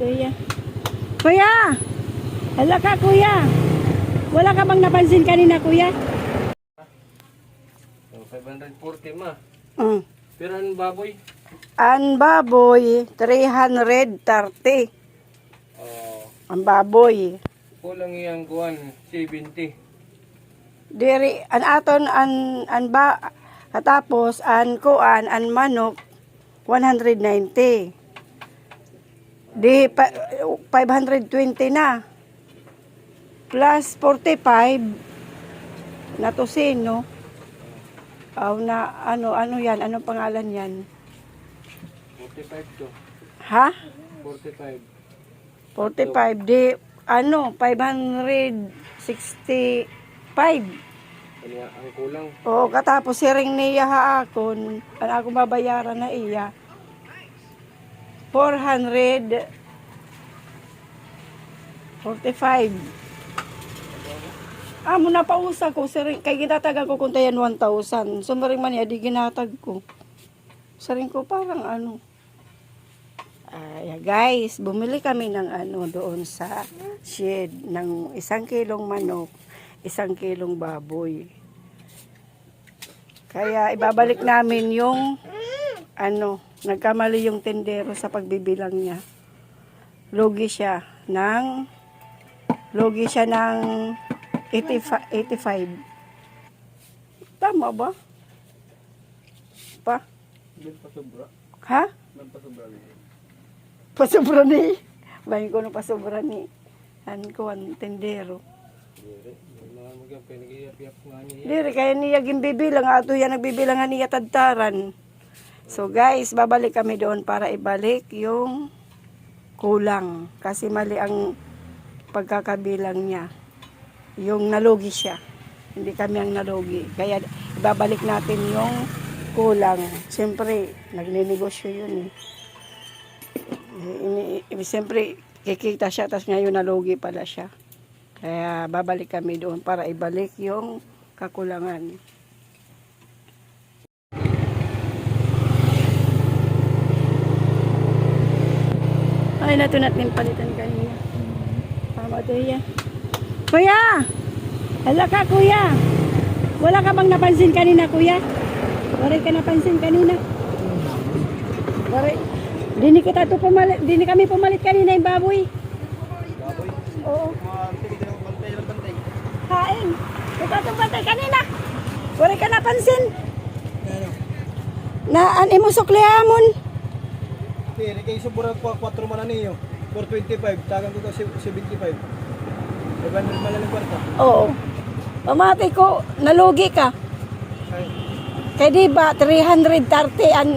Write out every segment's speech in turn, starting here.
Kuya. Kuya! Hala ka, kuya! Wala ka bang napansin kanina, kuya? Oh, 540 ma. Mm. Pero ang baboy? Ang baboy, 330. Oh, Ang baboy. kulang iyang kuwan, 70. Diri, an aton, an, an ba, katapos, an kuan, an manok, 190. Di, pa, 520 na. Plus 45 na tosino. Aw na, ano, ano yan? Ano pangalan yan? 45 to. Ha? 45. 45. Di, ano, 565. Kanya ang kulang. Oo, katapos siring niya haakon, ang akong babayaran na iya. 400 45. Amo na pausa ko siring kay ginatagan ko kung tayan 1,000. Sumaring man niya di ginatag ko. Saring ko parang ano. Ay, guys, bumili kami ng ano doon sa shed ng isang kilong manok, isang kilong baboy. Kaya ibabalik namin yung ano, nagkamali yung tendero sa pagbibilang niya. Lugi siya ng lugi siya ng 85. 85. Tama ba? Pa? Doon pa sobra. Ha? Doon pa sobra. Pasobra ni. Bahin ko na pasobra ni. An ko ang tendero. Diri kaya niya gimbibilang ato yan nagbibilang niya tadtaran. So guys, babalik kami doon para ibalik yung kulang kasi mali ang pagkakabilang niya. Yung nalugi siya. Hindi kami ang nalugi. Kaya ibabalik natin yung kulang. Siyempre, nagninegosyo yun eh. Siyempre, kikita siya, tapos ngayon nalugi pala siya. Kaya babalik kami doon para ibalik yung kakulangan. Ay, nato natin palitan kanina. Tama to yan. Kuya! Hala ka, kuya! Wala ka bang napansin kanina, kuya? Wala ka napansin kanina? Wala. Dini kita to pumalit, dini kami pumalit kanina yung baboy. Baboy. Oo. Kain. Ito itong batay kanina. Wala ka napansin. Na an imo suklihamon. Pero kay sobra ko 4 man niyo. 425, tagang ko kasi 75. 500 man lang kwarta. Oo. Pamati ko, nalugi ka. Ay, Kay di ba 330 an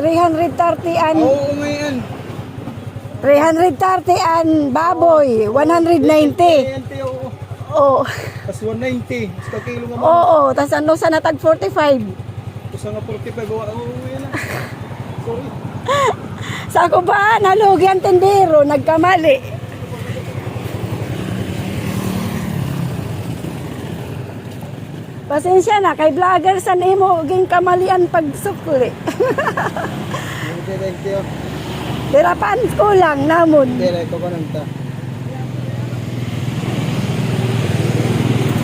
330 an Oo, ngayon. 330 an baboy, 190. Ayan, tiyo. Oo. Pas 190. Sa kilo nga. Oo, tas ano sa natag 45. Tapos nga 45. Oo, yan lang. Sa ako ba, nalugi ang tendero, nagkamali. Pasensya na, kay vlogger sa imo, ging kamalian pagsukli. Hindi, thank you. Tirapan ko lang namon. Hindi, ito ka nang ta.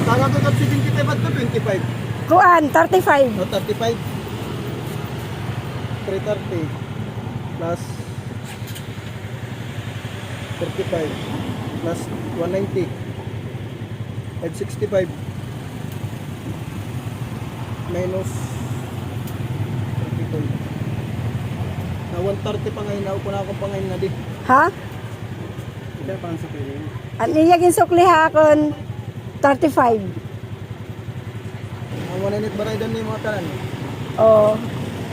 Tagang ko kap 75 at 25. Kuan, 35. No, 35. 330 plus 35 plus 190 565 minus 35 na 130 pa ngayon na upo na ako pa ngayon na di Ha? hindi pa ang sakirin Ang iyagin sukli hakon, 35. ang 190 baray doon ni mga tanan Oh.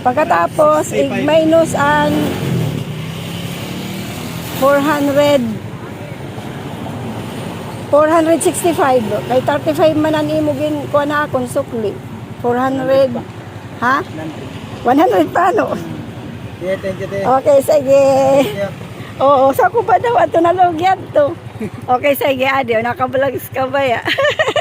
Pagkatapos, ig 65. minus ang 400 465. Kay 35 man ang imo gin kuha na akong sukli. 400. Ha? 100 pa no? yeah thank you te Okay, sige. Oo, sa ko pa daw ato nalugyan to. Okay, sige, adio, naka-vlogs ka ba ya?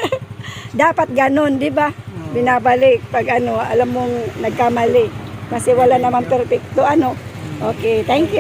Dapat ganun, di ba? Binabalik pag ano, alam mong nagkamali. Kasi wala naman perfecto ano. Okay, thank you.